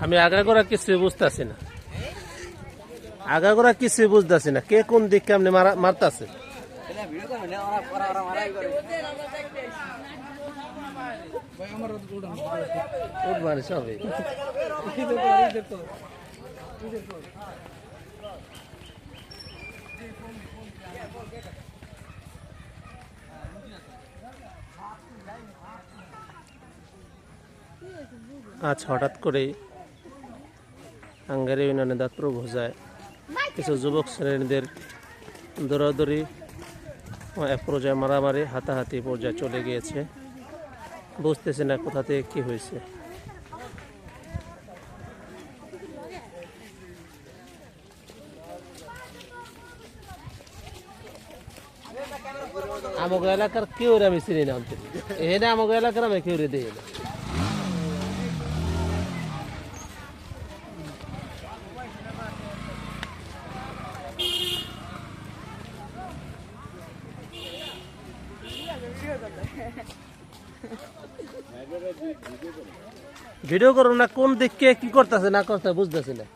আমি আগাগোড়া কিছু বুঝতেছি না। আগাগোড়া কিছু বুঝতেছি না। কে কোন দিক আপনি মারা- মারতাছে? উঠবানি সবই। আজ হঠাৎ করেই হাঙ্গারি ইউনিয়নে দাত্র ভোজায় কিছু যুবক শ্রেণীদের দৌড়াদৌড়ি এক পর্যায়ে মারামারি, হাতাহাতি পর্যায়ে চলে গিয়েছে। বুঝতেছি না কোথা থেকে কি হয়েছে। আমাকে এলাকার কেউ রে আমি চিনি না এখানে আমাকে এলাকার আমি কেউ দিই না। ভিডিও করো না কোন দিককে কি করতেছে না করতে বুঝতেছি না।